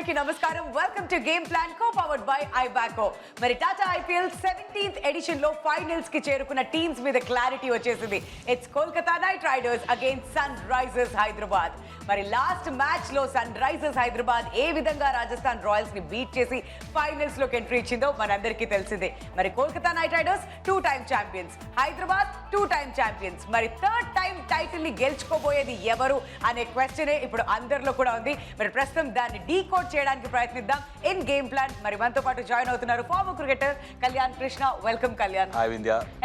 అందరికీ నమస్కారం. Welcome to game plan co powered by iBaco మరి టాటా ఐపీఎల్ సెవెంటీన్త్ ఎడిషన్లో ఫైనల్స్కి చేరుకున్న టీమ్స్ మీద క్లారిటీ వచ్చేసింది. It's Kolkata knight riders against sunrisers Hyderabad మరి లాస్ట్ మ్యాచ్లో సన్ రైజర్స్ హైదరాబాద్ ఏ విధంగా రాజస్థాన్ రాయల్స్ని బీట్ చేసి ఫైనల్స్లోకి ఎంట్రీ ఇచ్చిందో మనందరికీ తెలిసిందే. మరి Kolkata knight riders two time champions Hyderabad two time champions మరి థర్డ్ టైం టైటిల్ని గెలుచుకోబోయేది ఎవరు అనే క్వశ్చనే ఇప్పుడు అందరిలో కూడా ఉంది. మరి ప్రస్తుతం దాన్ని డీకోడ్ చేయడానికి ప్రయత్నిద్దాం. ఇన్ గేమ్ ప్లాన్ మరి మనతో పాటు జాయిన్ అవుతున్నారు former cricketer Kalyan Krishna. Welcome Kalyan.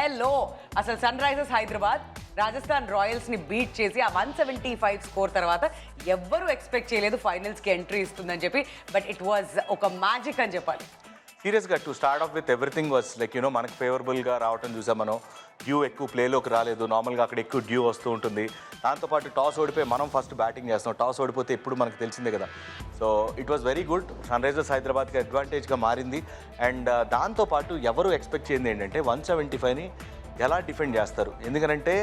Hello అసలు సన్ రైజర్స్ హైదరాబాద్ రాజస్థాన్ రాయల్స్ని బీట్ చేసి ఆ వన్ సెవెంటీ ఫైవ్ స్కోర్ తర్వాత ఎవ్వరూ ఎక్స్పెక్ట్ చేయలేదు ఫైనల్స్కి ఎంట్రీ ఇస్తుందని చెప్పి. బట్ ఇట్ వాజ్ ఒక మ్యాజిక్ అని చెప్పాలి. సీరియస్గా to start off with everything was like you know మనకి ఫేవరబుల్గా రావటం చూసాం మనం. డ్యూ ఎక్కువ ప్లేలోకి రాలేదు. నార్మల్గా అక్కడ ఎక్కువ డ్యూ వస్తూ ఉంటుంది. దాంతోపాటు టాస్ ఓడిపోయి మనం ఫస్ట్ బ్యాటింగ్ చేస్తాం టాస్ ఓడిపోతే ఇప్పుడు మనకు తెలిసిందే కదా. So it was very good Sunrisers హైదరాబాద్కి అడ్వాంటేజ్గా మారింది. అండ్ దాంతోపాటు ఎవరు ఎక్స్పెక్ట్ చేయింది ఏంటంటే వన్ సెవెంటీ ఫైవ్ని ఎలా డిఫెండ్ చేస్తారు? ఎందుకంటే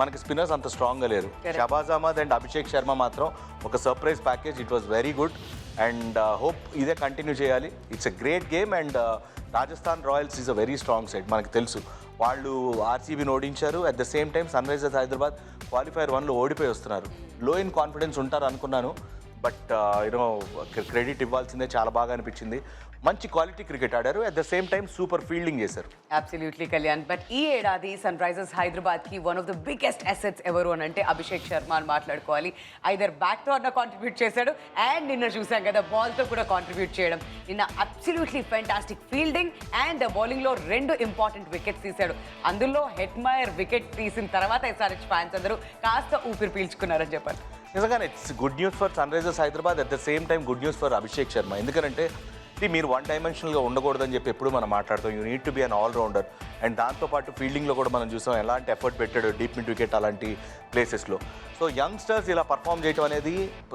మనకి స్పిన్నర్స్ అంత స్ట్రాంగ్గా లేరు. షబాజ్ అహ్మద్ అండ్ అభిషేక్ శర్మ మాత్రం ఒక surprise package it was very good and uh, hope ఇదే కంటిన్యూ చేయాలి. It's a great game and Rajasthan Royals is a very strong side మనకు తెలుసు. వాళ్ళు ఆర్సీబీని ఓడించారు. At the same time Sunrisers Hyderabad qualifier వన్లో ఓడిపోయి వస్తున్నారు. లో ఇన్ కాన్ఫిడెన్స్ ఉంటారు అనుకున్నాను. బట్ యూనో క్రెడిట్ ఇవ్వాల్సిందే చాలా బాగా అనిపించింది. మంచి క్వాలిటీ క్రికెట్ ఆడారు. At the same time super fielding చేశారు. అబ్సల్యూట్లీ కళ్యాణ్ బట్ ఈ ఏడాది సన్ రైజర్స్ హైదరాబాద్కి one of the biggest assets ఎవరు అని అంటే అభిషేక్ శర్మ అని మాట్లాడుకోవాలి. ఐదర్ బ్యాక్తో అన్న కాంట్రిబ్యూట్ చేశాడు అండ్ నిన్న చూసాం కదా బాల్తో కూడా కాంట్రిబ్యూట్ చేయడం. నిన్న అబ్సల్యూట్లీ ఫెంటాస్టిక్ ఫీల్డింగ్ అండ్ బౌలింగ్లో రెండు ఇంపార్టెంట్ వికెట్స్ తీశాడు. అందులో హెట్మయర్ వికెట్ తీసిన తర్వాత ఎస్ఆర్హెచ్ ఫ్యాన్స్ అందరూ కాస్త ఊపిరి పీల్చుకున్నారని చెప్పాలి. నిజంగానే it's good news for Sunrisers Hyderabad at the same time good news for Abhishek Sharma ఎందుకంటే మీరు వన్ డైమెన్షనల్గా ఉండకూడదని చెప్పి ఎప్పుడు మనం మాట్లాడతాం. You need to be an allrounder and దాంతోపాటు ఫీల్డింగ్లో కూడా మనం చూసాం ఎలాంటి ఎఫర్ట్ పెట్టాడు డీప్ మిడ్ వికెట్ అలాంటి ప్లేసెస్లో సో యంగ్స్టర్స్ ఇలా పర్ఫామ్ చేయడం అనేది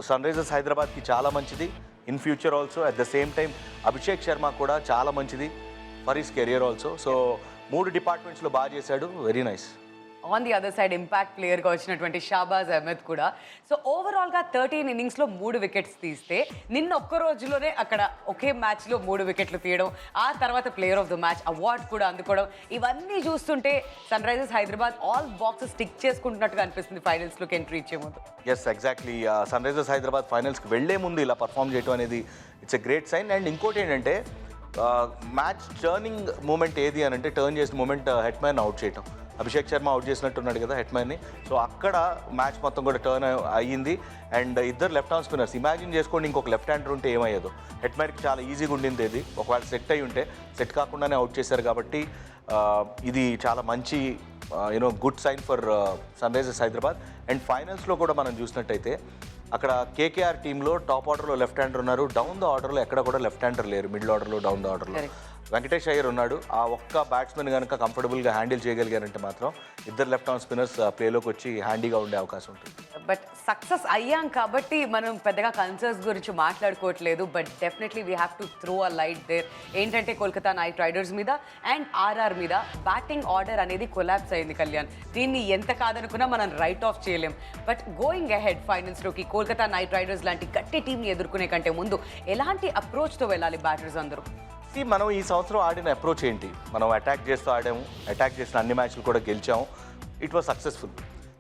సన్ రైజర్స్ హైదరాబాద్కి చాలా మంచిది. In future also at the same time Abhishek Sharma కూడా చాలా మంచిది. For his career also so మూడు డిపార్ట్మెంట్స్లో బాగా చేశాడు. Very nice on the other side impact ప్లేయర్గా వచ్చినటువంటి షాబాజ్ అహ్మద్ కూడా. సో ఓవరాల్గా థర్టీన్ ఇన్నింగ్స్లో మూడు వికెట్స్ తీస్తే నిన్న ఒక్క రోజులోనే అక్కడ ఒకే మ్యాచ్లో మూడు వికెట్లు తీయడం ఆ తర్వాత player of the match award కూడా అందుకోవడం ఇవన్నీ చూస్తుంటే Sunrisers Hyderabad all boxes stick చేసుకుంటున్నట్టుగా అనిపిస్తుంది ఫైనల్స్లోకి ఎంట్రీ ఇచ్చే ముందు. Yes exactly sun Risers Hyderabad ఫైనల్స్కి వెళ్ళే ముందు ఇలా పర్ఫామ్ చేయడం అనేది it's a great sign and ఇంకోటి ఏంటంటే మ్యాచ్ టర్నింగ్ మూమెంట్ ఏది అని అంటే టర్న్ చేసిన మూమెంట్ హెడ్ మ్యాన్ అవుట్ చేయటం. అభిషేక్ శర్మ అవుట్ చేసినట్టున్నాడు కదా హెట్మ్యాన్ని సో అక్కడ మ్యాచ్ మొత్తం కూడా టర్న్ అయ్యింది. అండ్ ఇద్దరు లెఫ్ట్ ఆర్మ్ స్పిన్నర్స్. ఇమాజిన్ చేసుకోండి ఇంకొక లెఫ్ట్ హ్యాండర్ ఉంటే ఏమయ్యేదో. హెట్మ్యాన్కి చాలా ఈజీగా ఉండింది ఇది. ఒకవేళ సెట్ అయి ఉంటే సెట్ కాకుండానే అవుట్ చేశారు కాబట్టి ఇది చాలా మంచి you know good sign for Sunrisers Hyderabad. And ఫైనల్స్లో కూడా మనం చూసినట్టయితే అక్కడ కేకేఆర్ టీంలో టాప్ ఆర్డర్లో లెఫ్ట్ హ్యాండర్ ఉన్నారు. డౌన్ ద ఆర్డర్లో ఎక్కడ కూడా లెఫ్ట్ హ్యాండర్ లేరు. మిడిల్ ఆర్డర్లో డౌన్ ద ఆర్డర్లో వెంకటేష్ అయ్యర్ ఉన్నాడు. ఆ ఒక్క బ్యాట్స్మెన్ కనుక కంఫర్టబుల్గా హ్యాండిల్ చేయగలిగారంటే మాత్రం ఇద్దరు లెఫ్ట్ ఆర్మ్ స్పిన్నర్స్ ప్లేలోకి వచ్చి హ్యాండీగా ఉండే అవకాశం ఉంటుంది. బట్ సక్సెస్ అయ్యాం కాబట్టి మనం పెద్దగా కన్సర్న్స్ గురించి మాట్లాడుకోవట్లేదు. But definitely we have to throw a light there ఏంటంటే కోల్కతా నైట్ రైడర్స్ మీద అండ్ ఆర్ఆర్ మీద బ్యాటింగ్ ఆర్డర్ అనేది కొలాప్స్ అయింది కళ్యాణ్. దీన్ని ఎంత కాదనుకున్నా మనం రైట్ ఆఫ్ చేయలేం. బట్ గోయింగ్ అహెడ్ ఫైనల్స్లోకి కోల్కతా నైట్ రైడర్స్ లాంటి గట్టి టీంని ఎదుర్కొనే కంటే ముందు ఎలాంటి అప్రోచ్తో వెళ్ళాలి బ్యాటర్స్ అందరూ? See, మనం ఈ సంవత్సరం ఆడిన అప్రోచ్ ఏంటి? మనం అటాక్ చేస్తూ ఆడాము అటాక్ చేసిన అన్ని మ్యాచ్లు కూడా గెలిచాము. ఇట్ వాస్ సక్సెస్ఫుల్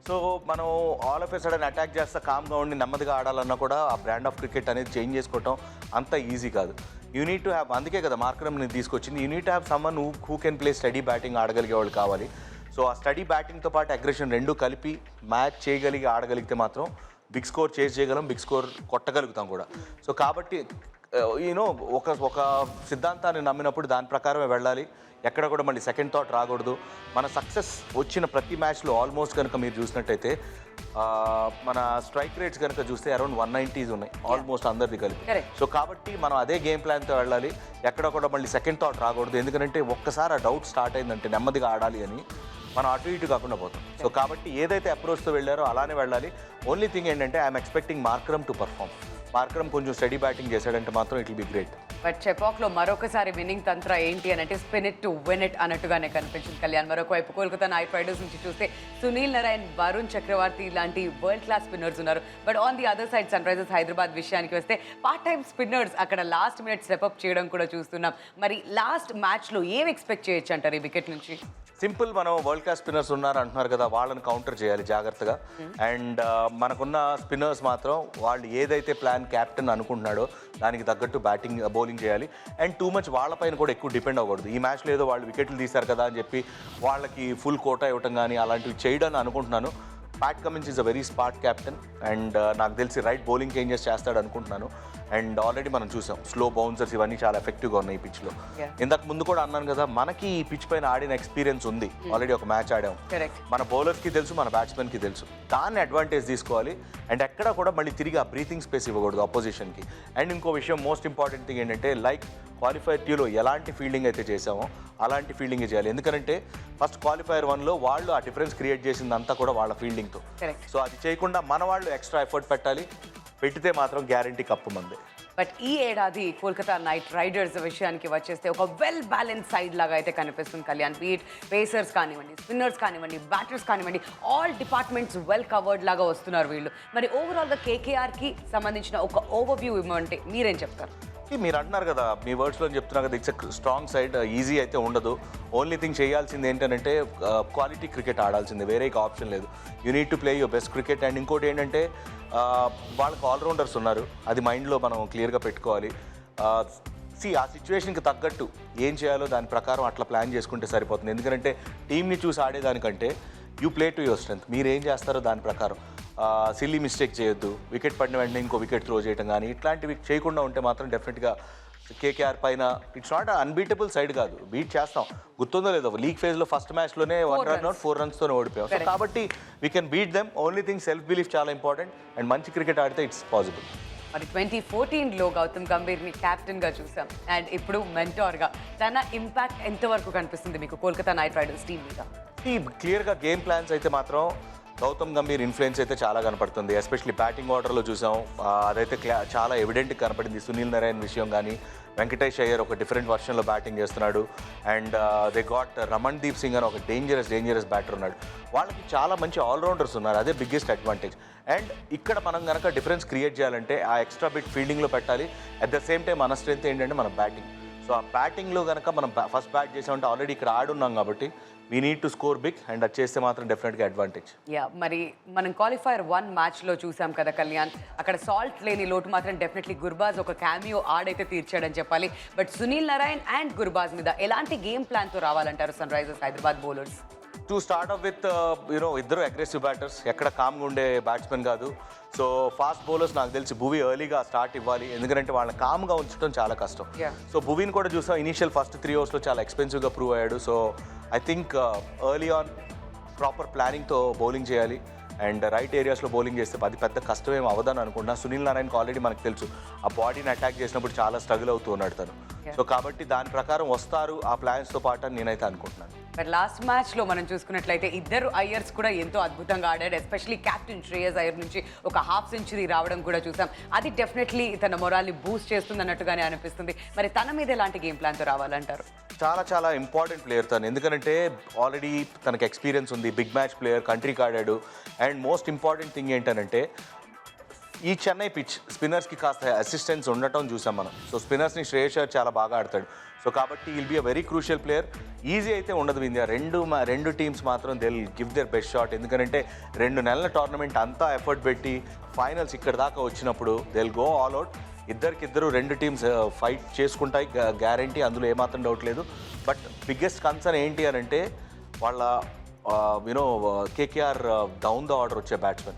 సో మనం all of a sudden attack చేస్తా కామ్గా ఉండి నెమ్మదిగా ఆడాలన్నా కూడా ఆ బ్రాండ్ ఆఫ్ క్రికెట్ అనేది చేంజ్ చేసుకోవటం అంత ఈజీ కాదు. యూనిట్ టు హ్యావ్ అందుకే కదా మార్కరంని తీసుకొచ్చింది. You need have someone who who can play steady batting ఆడగలిగే వాళ్ళు కావాలి. సో ఆ స్టడీ బ్యాటింగ్తో పాటు అగ్రెషన్ రెండు కలిపి మ్యాచ్ చేయగలిగి ఆడగలిగితే మాత్రం బిగ్ స్కోర్ చేసి చేయగలం బిగ్ స్కోర్ కొట్టగలుగుతాం కూడా. సో కాబట్టి యూనో ఒక ఒక సిద్ధాంతాన్ని నమ్మినప్పుడు దాని ప్రకారమే వెళ్ళాలి. ఎక్కడ కూడా మళ్ళీ సెకండ్ థాట్ రాకూడదు. మన సక్సెస్ వచ్చిన ప్రతి మ్యాచ్లో ఆల్మోస్ట్ కనుక మీరు చూసినట్టయితే మన స్ట్రైక్ రేట్స్ కనుక చూస్తే అరౌండ్ వన్ నైంటీస్ ఉన్నాయి. ఆల్మోస్ట్ అందరిది కలిపి. సో కాబట్టి మనం అదే గేమ్ ప్లాన్తో వెళ్ళాలి. ఎక్కడ కూడా మళ్ళీ సెకండ్ థాట్ రాకూడదు. ఎందుకంటే ఒక్కసారి ఆ డౌట్ స్టార్ట్ అయిందంటే నెమ్మదిగా ఆడాలి అని మనం అటు ఇటు కాకుండా పోతాం. సో కాబట్టి ఏదైతే అప్రోచ్తో వెళ్ళారో అలానే వెళ్ళాలి. ఓన్లీ థింగ్ ఏంటంటే I'm expecting Markram to perform Markram కొంచెం స్టడీ బ్యాటింగ్ చేశాడంటే మాత్రం it will be great. But చెపాక్లో మరొకసారి విన్నింగ్ తంత్ర ఏంటి అని అంటే spin it to win it అన్నట్టుగానే కనిపించింది కళ్యాణ్. మరొక వైపు కోల్కతా నైట్ రైడర్స్ నుంచి చూస్తే సునీల్ నారాయణ్ వరుణ్ చక్రవర్తి లాంటి వరల్డ్ క్లాస్ స్పిన్నర్స్ ఉన్నారు. But on the other side Sunrisers Hyderabad విషయానికి వస్తే పార్ట్ టైం స్పిన్నర్స్ అక్కడ లాస్ట్ మినిట్ స్టెప్అప్ చేయడం కూడా చూస్తున్నాం. మరి లాస్ట్ మ్యాచ్లో ఏం ఎక్స్పెక్ట్ చేయొచ్చు అంటారు ఈ వికెట్ నుంచి? సింపుల్ మనం వరల్డ్ క్లాస్ స్పిన్నర్స్ ఉన్నారు అంటున్నారు కదా వాళ్ళని కౌంటర్ చేయాలి జాగ్రత్తగా. అండ్ uh, మనకున్న స్పిన్నర్స్ మాత్రం వాళ్ళు ఏదైతే ప్లాన్ క్యాప్టెన్ అనుకుంటున్నాడో దానికి తగ్గట్టు బ్యాటింగ్ బౌలింగ్ uh, చేయాలి. అండ్ టూ మచ్ వాళ్ళపైన కూడా ఎక్కువ డిపెండ్ అవ్వకూడదు. ఈ మ్యాచ్లో ఏదో వాళ్ళు వికెట్లు తీశారు కదా అని చెప్పి వాళ్ళకి ఫుల్ కోటా ఇవ్వటం కానీ అలాంటివి చేయడం అనుకుంటున్నాను. Pat Cummins is a very smart captain and నాకు తెలిసి రైట్ బౌలింగ్ చేంజెస్ చేస్తాడు అనుకుంటున్నాను. అండ్ ఆల్రెడీ మనం చూసాం స్లో బౌన్సర్స్ ఇవన్నీ చాలా ఎఫెక్టివ్గా ఉన్నాయి ఈ పిచ్లో. ఇంతకు ముందు కూడా అన్నాను కదా మనకి ఈ పిచ్ పైన ఆడిన ఎక్స్పీరియన్స్ ఉంది. ఆల్రెడీ ఒక మ్యాచ్ ఆడాం. మన బౌలర్స్కి తెలుసు మన బ్యాట్స్మెన్కి తెలుసు. దాన్ని అడ్వాంటేజ్ తీసుకోవాలి. అండ్ ఎక్కడ కూడా మళ్ళీ తిరిగి ఆ బ్రీతింగ్ స్పేస్ ఇవ్వకూడదు అపోజిషన్కి అండ్ ఇంకో విషయం మోస్ట్ ఇంపార్టెంట్ థింగ్ ఏంటంటే లైక్ క్వాలిఫైర్ ట్యూలో ఎలాంటి ఫీల్డింగ్ అయితే చేసామో అలాంటి ఫీల్డింగ్ చేయాలి. ఎందుకంటే ఫస్ట్ క్వాలిఫైర్ వన్లో వాళ్ళు ఆ డిఫరెన్స్ క్రియేట్ చేసిందంతా కూడా వాళ్ళ ఫీల్డింగ్తో సో అది చేయకుండా మన వాళ్ళు ఎక్స్ట్రా ఎఫర్ట్ పెట్టాలి. పెట్టితే మాత్రం గ్యారంటీ కప్పు మందే. బట్ ఈ ఏడాది కోల్కతా నైట్ రైడర్స్ విషయానికి వచ్చేస్తే ఒక వెల్ బ్యాలెన్స్ సైడ్ లాగా అయితే కనిపిస్తుంది కళ్యాణ్. బీట్ పేసర్స్ కానివ్వండి స్పిన్నర్స్ కానివ్వండి బ్యాటర్స్ కానివ్వండి ఆల్ డిపార్ట్మెంట్స్ వెల్ కవర్డ్ లాగా వస్తున్నారు వీళ్ళు. మరి ఓవరాల్గా కేకేఆర్కి సంబంధించిన ఒక ఓవర్ వ్యూ ఇవ్వమంటే మీరేం చెప్తారు? మీరు అంటున్నారు కదా మీ వర్డ్స్లో చెప్తున్నారు కదా ఇట్స్ స్ట్రాంగ్ సైడ్ ఈజీ అయితే ఉండదు. ఓన్లీ థింగ్ చేయాల్సింది ఏంటంటే క్వాలిటీ uh, క్రికెట్ ఆడాల్సిందే వేరే ఆప్షన్ లేదు. You need to play your best cricket and ఇంకోటి ఏంటంటే uh, వాళ్ళకి ఆల్రౌండర్స్ ఉన్నారు అది మైండ్లో మనం క్లియర్గా పెట్టుకోవాలి. Uh, సి ఆ సిచ్యువేషన్కి తగ్గట్టు ఏం చేయాలో దాని ప్రకారం అట్లా ప్లాన్ చేసుకుంటే సరిపోతుంది. ఎందుకంటే టీంని చూసి ఆడేదానికంటే you play to your strength మీరు ఏం చేస్తారో దాని ప్రకారం. సిల్లీ మిస్టేక్ చేయొద్దు. వికెట్ పడిన వెంటనే ఇంకో వికెట్ త్రో చేయడం కానీ ఇట్లాంటివి చేయకుండా ఉంటే మాత్రం డెఫినెట్గా కేకేఆర్ పైన ఇట్స్ నాట్ అన్బీటబుల్ సైడ్ కాదు. బీట్ చేస్తాం. గుర్తుందో లేదో లీగ్ ఫేజ్లో ఫస్ట్ మ్యాచ్లోనే వన్ రన్ అవుట్. ఫోర్ రన్స్తోనే ఓడిపోయాం. సో. కాబట్టి we can beat them only thing self belief చాలా ఇంపార్టెంట్ అండ్ మంచి క్రికెట్ ఆడితే ఇట్స్ పాసిబుల్ మరి ట్వంటీ ఫోర్టీన్లో గౌతమ్ గంభీర్ని గా చూసాం. అండ్ ఇప్పుడు మెంటార్గా తన ఇంపాక్ట్ ఎంతవరకు కనిపిస్తుంది మీకు? కోల్కతా నైట్ రైడర్స్ టీం మీద. క్లియర్గా గేమ్ ప్లాన్స్ అయితే మాత్రం గౌతమ్ గంభీర్ ఇన్ఫ్లుయెన్స్ అయితే చాలా కనపడుతుంది. ఎస్పెషల్లీ బ్యాటింగ్ ఆర్డర్లో చూసాం. అదైతే క్లా- చాలా ఎవిడెంట్ కనపడింది. సునీల్ నారాయణ్ విషయం కానీ వెంకటేష్ అయ్యర్ ఒక డిఫరెంట్ వర్షన్లో బ్యాటింగ్ చేస్తున్నాడు. And they got Ramandeep Singh అని ఒక డేంజరస్ డేంజరస్ బ్యాటర్ ఉన్నాడు. వాళ్ళకి చాలా మంచి ఆల్రౌండర్స్ ఉన్నారు. అదే బిగ్గెస్ట్ అడ్వాంటేజ్ అండ్ ఇక్కడ మనం కనుక డిఫరెన్స్ క్రియేట్ చేయాలంటే ఆ ఎక్స్ట్రా బిట్ ఫీల్డింగ్లో పెట్టాలి. అట్ ద సేమ్ టైం మన స్ట్రెంత్ ఏంటంటే మన బ్యాటింగ్ సో ఆ బ్యాటింగ్లో కనుక మనం ఫస్ట్ బ్యాట్ చేసామంటే ఆల్రెడీ ఇక్కడ ఆడున్నాం కాబట్టి we need to score big and అది చేస్తే మాత్రం డెఫినెట్గా అడ్వాంటేజ్ యా మరి మనం క్వాలిఫైర్ వన్ మ్యాచ్లో చూసాం కదా కళ్యాణ్. అక్కడ సాల్ట్ లేని లోటు మాత్రం డెఫినెట్లీ గుర్బాజ్ ఒక క్యామియో ఆడైతే తీర్చాడని చెప్పాలి. బట్ సునీల్ నారాయణ్ అండ్ గుర్బాజ్ మీద ఎలాంటి గేమ్ ప్లాన్తో రావాలంటారు Sunrisers Hyderabad bowlers to start off with you know ఇద్దరు అగ్రెసివ్ బ్యాటర్స్ ఎక్కడ కామ్గా ఉండే బ్యాట్స్మెన్ కాదు. సో ఫాస్ట్ బౌలర్స్ నాకు తెలిసి భువి ఎర్లీగా స్టార్ట్ ఇవ్వాలి. ఎందుకంటే వాళ్ళని కామ్గా ఉంచడం చాలా కష్టం. సో భువిని కూడా చూసాం. ఇనీషియల్ ఫస్ట్ త్రీ అవర్స్లో చాలా ఎక్స్పెన్సివ్గా ప్రూవ్ అయ్యాడు. So I think early on proper ప్లానింగ్తో bowling చేయాలి. అండ్ రైట్ ఏరియాస్లో బౌలింగ్ చేస్తే అది పెద్ద కష్టమేం అవ్వదని అనుకుంటున్నా. సునీల్ నారాయణకి ఆల్రెడీ మనకు తెలుసు ఆ బాడీని అటాక్ చేసినప్పుడు చాలా స్ట్రగుల్ అవుతూ ఉన్నాడు తను. సో కాబట్టి దాని ప్రకారం వస్తారు ఆ ప్లాన్స్తో పాటు అని నేనైతే అనుకుంటున్నాను. బట్ లాస్ట్ మ్యాచ్లో మనం చూసుకున్నట్లయితే ఇద్దరు అయ్యర్స్ కూడా ఎంతో అద్భుతంగా ఆడారు ఎస్పెషలీ కెప్టెన్ శ్రేయస్ అయ్యర్ నుంచి ఒక హాఫ్ సెంచరీ రావడం కూడా చూసాం. అది డెఫినెట్లీ తన మొరాల్ని బూస్ట్ చేస్తుంది అన్నట్టుగానే అనిపిస్తుంది. మరి తన మీద ఎలాంటి గేమ్ ప్లాన్తో రావాలంటారు? చాలా చాలా ఇంపార్టెంట్ ప్లేయర్ తను. ఎందుకంటే ఆల్రెడీ తనకి ఎక్స్పీరియన్స్ ఉంది బిగ్ మ్యాచ్ ప్లేయర్ కంట్రీకి ఆడాడు. అండ్ మోస్ట్ ఇంపార్టెంట్ థింగ్ ఏంటంటే ఈ చెన్నై పిచ్ స్పిన్నర్స్కి కాస్త అసిస్టెన్స్ ఉండటం చూసాం మనం. సో స్పిన్నర్స్ని శ్రేయస్ చాలా బాగా ఆడతాడు. సో కాబట్టి will be a very crucial player easy అయితే ఉండదు ఇండియా రెండు రెండు టీమ్స్ మాత్రం they give their best shot ఎందుకంటే రెండు నెలల టోర్నమెంట్ అంతా ఎఫర్ట్ పెట్టి ఫైనల్స్ ఇక్కడ దాకా వచ్చినప్పుడు దే గో ఆల్ అవుట్ ఇద్దరికిద్దరు రెండు టీమ్స్ ఫైట్ చేసుకుంటాయి. గ్యారంటీ అందులో ఏమాత్రం డౌట్ లేదు. బట్ బిగ్గెస్ట్ కన్సర్న్ ఏంటి అని అంటే వాళ్ళ you know KKR down the order వచ్చే బ్యాట్స్మెన్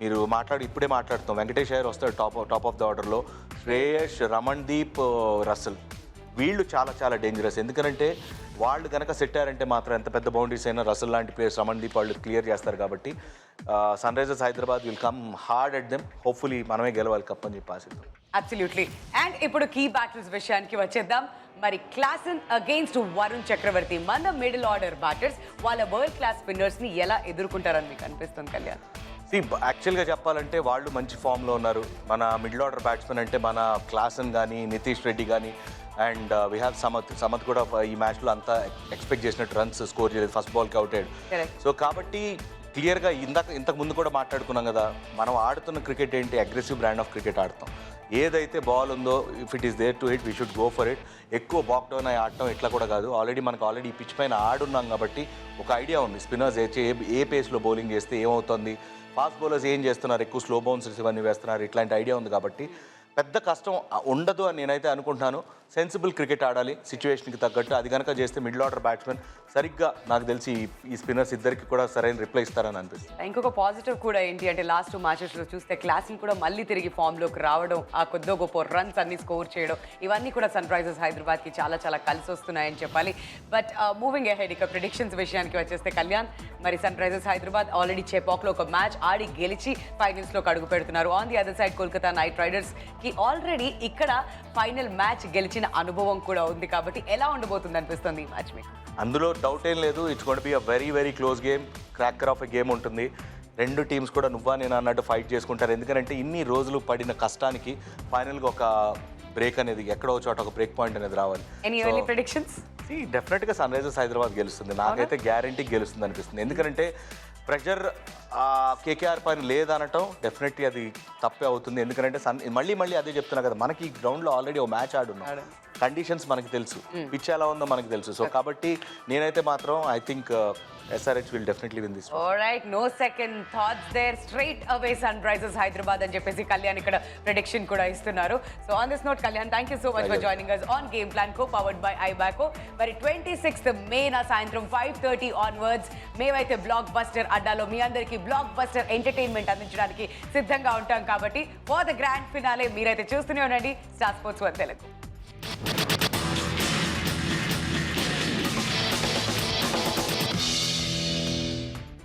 మీరు మాట్లాడి ఇప్పుడే మాట్లాడుతాం వెంకటేష్ అయ్యర్ వస్తాడు టాప్ టాప్ ఆఫ్ ద ఆర్డర్లో శ్రేయస్ రమణ్దీప్ రసల్ వీళ్ళు చాలా చాలా డేంజరస్ ఎందుకంటే వాళ్ళు కనుక సెట్ అయ్యారంటే మాత్రం ఎంత పెద్ద బౌండరీస్ అయినా రసల్ లాంటి ప్లేయర్స్ రమణ్దీప్ వాళ్ళు క్లియర్ చేస్తారు కాబట్టి Sunrisers Hyderabad will come hard at them hopefully మనమే గెలవాలి కప్ అని చెప్పి ఆశిద్దాం. అబ్సల్యూట్లీ అండ్ ఇప్పుడు కీ బ్యాటిల్స్ విషయానికి వచ్చేద్దాం. మరి క్లాసన్ అగైన్స్ట్ వరుణ్ చక్రవర్తి మన మిడిల్ ఆర్డర్ బ్యాటర్స్ వాళ్ళ వరల్డ్ క్లాస్ స్పిన్నర్స్ని ఎలా ఎదుర్కొంటారని మీకు అనిపిస్తుంది కళ్యాణ్? సి యాక్చువల్గా చెప్పాలంటే వాళ్ళు మంచి ఫామ్లో ఉన్నారు. మన మిడిల్ ఆర్డర్ బ్యాట్స్మెన్ అంటే మన క్లాసన్ కానీ నితీష్ రెడ్డి కానీ and we have Samad Samad కూడా ఈ మ్యాచ్లో అంతా ఎక్స్పెక్ట్ చేసినట్టు రన్స్ స్కోర్ చేయలేదు. ఫస్ట్ బాల్కి అవుటెడ్ Correct. సో కాబట్టి క్లియర్గా ఇందాక ఇంతకు ముందు కూడా మాట్లాడుకున్నాం కదా. మనం ఆడుతున్న క్రికెట్ ఏంటి? అగ్రెసివ్ బ్రాండ్ ఆఫ్ క్రికెట్ ఆడతాం. ఏదైతే బాల్ ఉందో if it is there to hit we should go for it ఎక్కువ బాక్ డౌన్ అయ్యి ఆడటం ఇట్లా కూడా కాదు. ఆల్రెడీ మనకు ఆల్రెడీ ఈ పిచ్ పైన ఆడున్నాం కాబట్టి ఒక ఐడియా ఉంది. స్పిన్నర్స్ ఏ ఏ పేస్లో బౌలింగ్ చేస్తే ఏమవుతుంది? ఫాస్ట్ బౌలర్స్ ఏం చేస్తున్నారు? ఎక్కువ స్లో బౌన్సర్స్ ఇవన్నీ వేస్తున్నారు. ఇట్లాంటి ఐడియా ఉంది కాబట్టి పెద్ద కష్టం ఉండదు అని నేనైతే అనుకుంటున్నాను. సెన్సిబుల్ క్రికెట్ ఆడాలి. సిచ్యువేషన్కి తగ్గట్టు. అది కనుక చేస్తే మిడిల్ ఆర్డర్ బ్యాట్స్మెన్ సరిగ్గా నాకు తెలిసి ఈ- స్పిన్నర్స్ ఇద్దరికి కూడా సరైన రిప్లై ఇస్తారని అనిపిస్తుంది. ఇంకొక పాజిటివ్ కూడా ఏంటి అంటే లాస్ట్ మ్యాచెస్లో చూస్తే క్లాసింగ్ కూడా మళ్ళీ తిరిగి ఫామ్లోకి రావడం ఆ కొద్దో గొప్ప రన్స్ అన్ని స్కోర్ చేయడం ఇవన్నీ కూడా సన్ రైజర్స్ హైదరాబాద్కి చాలా చాలా కలిసి వస్తున్నాయని చెప్పాలి. బట్ మూవింగ్ అహెడ్ ఇక ప్రిడిక్షన్స్ విషయానికి వచ్చేస్తే కళ్యాణ్ మరి సన్ రైజర్స్ హైదరాబాద్ ఆల్రెడీ చెపాక్లో ఒక మ్యాచ్ ఆడి గెలిచి ఫైనల్స్లోకి అడుగు పెడుతున్నారు. On the other side Kolkata Knight రైడర్స్కి already ఇక్కడ ఫైనల్ మ్యాచ్ గెలిచి గెలిచిన అనుభవం కూడా ఉంది కాబట్టి ఎలా ఉండబోతుంది అనిపిస్తుంది ఈ మ్యాచ్ మీకు? అందులో డౌట్ ఏం లేదు. It's gotta be a very very close game cracker of a game ఉంటుంది. రెండు టీమ్స్ కూడా నువ్వా నేను అన్నట్టు ఫైట్ చేసుకుంటారు. ఎందుకంటే ఇన్ని రోజులు పడిన కష్టానికి ఫైనల్గా ఒక బ్రేక్ అనేది ఎక్కడో చోట ఒక బ్రేక్ పాయింట్ అనేది రావాలి. డెఫినెట్గా సన్ రైజర్స్ హైదరాబాద్ గెలుస్తుంది. నాకైతే గ్యారంటీ గెలుస్తుంది అనిపిస్తుంది ఎందుకంటే ప్రెషర్ కేకేఆర్ పైన లేదనటం డెఫినెట్లీ అది తప్పే అవుతుంది. ఎందుకంటే సన్ మళ్ళీ మళ్ళీ అదే చెప్తున్నా కదా మనకి ఈ గ్రౌండ్లో ఆల్రెడీ ఓ మ్యాచ్ ఆడున్నాం. కండిషన్స్ మనకి తెలుసు. పిచ్ ఎలా ఉందో మనకి తెలుసు. సో కాబట్టి నేనైతే మాత్రం I think SRH will definitely win this right no second thoughts there straight away Sunrisers Hyderabad అని చెప్పేసి కళ్యాణ్ ఇక్కడ ప్రిడిక్షన్ కూడా ఇస్తున్నారు. So on this note Kalyan thank you so much for joining us on game plan co powered by Ibaco మరి twenty sixth May నా సాయంత్రం five thirty onwards మేమైతే blockbuster అడ్డాలో మీ అందరికీ బ్లాక్ బస్టర్ ఎంటర్టైన్మెంట్ అందించడానికి సిద్ధంగా ఉంటాం కాబట్టి ఫర్ ద గ్రాండ్ ఫినాలే మీరైతే చూస్తూనే ఉండండి. Star Sports one Telugu Thank you.